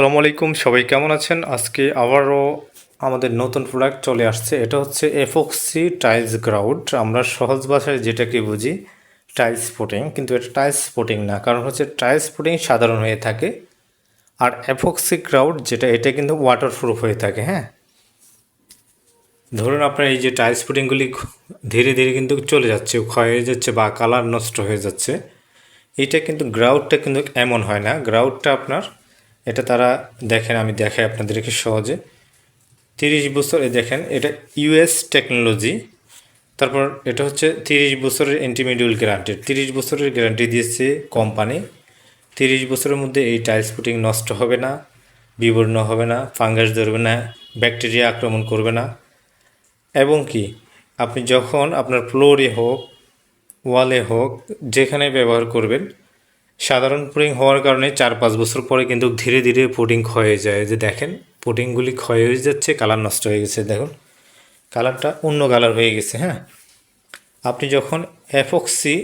সালামু আলাইকুম, সবাই কেমন আছেন? আজকে আবারও আমাদের নতুন প্রোডাক্ট চলে আসছে। এটা হচ্ছে এফক্সি টাইলস গ্রাউড আমরা সহজ ভাষায় যেটাকে বুঝি টাইলস স্পোটিং কিন্তু এটা টাইলস স্পোটিং না, কারণ হচ্ছে টাইলস স্পোটিং সাধারণ হয়ে থাকে। আর এফক্সি গ্রাউড যেটা, এটা কিন্তু ওয়াটারপ্রুফ হয়ে থাকে হ্যাঁ? ধরুন আপনার এই যে টাইলস পুটিংগুলি ধীরে ধীরে কিন্তু চলে যাচ্ছে, ক্ষয় হয়ে যাচ্ছে বা কালার নষ্ট হয়ে যাচ্ছে। এটা কিন্তু গ্রাউডটা কিন্তু এমন হয় না। গ্রাউডটা আপনার এটা তারা দেখেন, আমি দেখাই আপনাদেরকে সহজে। তিরিশ বছর দেখেন, এটা ইউএস টেকনোলজি। তারপর এটা হচ্ছে তিরিশ বছরের ইন্টিমিডিউল গ্যারান্টি তিরিশ বছরের গ্যারান্টি দিয়েছে কোম্পানি তিরিশ বছরের মধ্যে এই টাইলস ফুটিং নষ্ট হবে না, বিবর্ণ হবে না ফাঙ্গাস ধরবে না ব্যাকটেরিয়া আক্রমণ করবে না। এবং কি, আপনি যখন আপনার ফ্লোরে হোক ওয়ালে হোক, যেখানে ব্যবহার করবেন সাধারণ পুডিং হওয়ার কারণে চার পাঁচ বছর পরে কিন্তু ধীরে ধীরে পুডিং ক্ষয়ে যায়। যে দেখেন, পুডিংগুলি ক্ষয় হয়ে যাচ্ছে, কালার নষ্ট হয়ে গেছে, দেখুন। কালারটা অন্য কালার হয়ে গেছে হ্যাঁ? আপনি যখন অ্যাফক্সি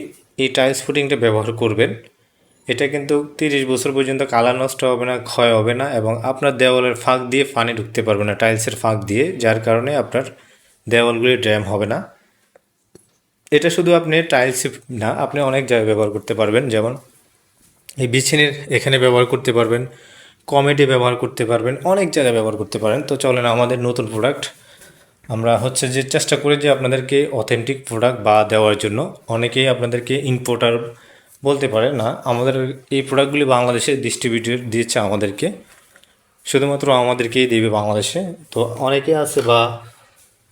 এই টাইলস পুডিংটা ব্যবহার করবেন, এটা কিন্তু তিরিশ বছর পর্যন্ত কালার নষ্ট হবে না, ক্ষয় হবে না এবং আপনার দেওয়ালের ফাঁক দিয়ে পানি ঢুকতে পারবে না, টাইলসের ফাঁক দিয়ে, যার কারণে আপনার দেওয়ালগুলি ড্যাম হবে না। এটা শুধু আপনি টাইলস না, আপনি অনেক জায়গায় ব্যবহার করতে পারবেন, যেমন এই বিছিনের এখানে ব্যবহার করতে পারবেন, কমেডি ব্যবহার করতে পারবেন, অনেক জায়গায় ব্যবহার করতে পারেন। তো চলেন আমাদের নতুন প্রোডাক্ট আমরা হচ্ছে যে চেষ্টা করি যে আপনাদেরকে অথেন্টিক প্রোডাক্ট বা দেওয়ার জন্য। অনেকেই আপনাদেরকে ইম্পোর্টার বলতে পারে না। আমাদের এই প্রোডাক্টগুলি বাংলাদেশে ডিস্ট্রিবিউটর দিয়েছে আমাদেরকে। শুধুমাত্র আমাদেরকেই দেবে বাংলাদেশে। তো অনেকে আছে বা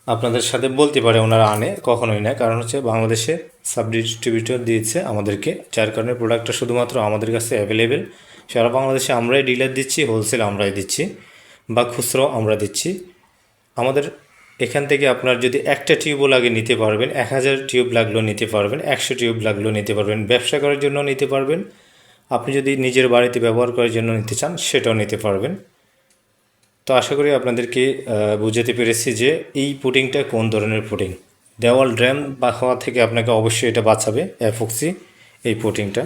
আপনাদের সাথে বলতে পারে ওনারা আনে, কখনোই না। কারণ হচ্ছে বাংলাদেশে সাব ডিস্ট্রিবিউটর দিয়েছে আমাদেরকে, যার কারণে প্রোডাক্টটা শুধুমাত্র আমাদের কাছে অ্যাভেলেবেল সারা বাংলাদেশে আমরাই ডিলার দিচ্ছি হোলসেল আমরাই দিচ্ছি, বা খুচরো আমরা দিচ্ছি। আমাদের এখান থেকে আপনার যদি একটা টিউবও লাগে নিতে পারবেন, এক হাজার টিউব লাগলেও নিতে পারবেন, একশো টিউব লাগলেও নিতে পারবেন, ব্যবসা করার জন্য নিতে পারবেন। আপনি যদি নিজের বাড়িতে ব্যবহার করার জন্য নিতে চান, সেটাও নিতে পারবেন। তো আশা করি আপনাদেরকে বুঝাতে পেরেছি যে এই পুটিংটা কোন ধরনের পুটিং দেওয়াল ড্র্যাম বা হওয়া থেকে আপনাকে অবশ্যই এটা বাঁচাবে অ্যাফক্সি এই পুটিংটা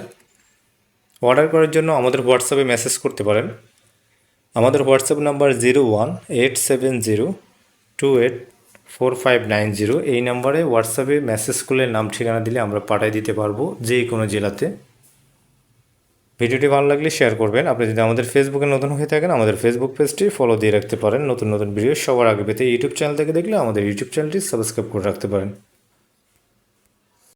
অর্ডার করার জন্য আমাদের হোয়াটসঅ্যাপে মেসেজ করতে পারেন। আমাদের WhatsApp number zero one eight seven zero two eight four five nine zero. এই নাম্বারে হোয়াটসঅ্যাপে মেসেজ করলে নাম ঠিকানা দিলে আমরা পাঠিয়ে দিতে পারব যে কোনো জেলাতে। ভিডিওটি ভালো লাগলে শেয়ার করবেন। আপনি যদি আমাদের ফেসবুকে নতুন হয়ে থাকেন, আমাদের ফেসবুক পেজটি ফলো দিয়ে রাখতে পারেন। নতুন নতুন ভিডিও সবার আগে পেতে ইউটিউব চ্যানেল থেকে দেখলে আমাদের ইউটিউব চ্যানেলটি সাবস্ক্রাইব করে রাখতে পারেন।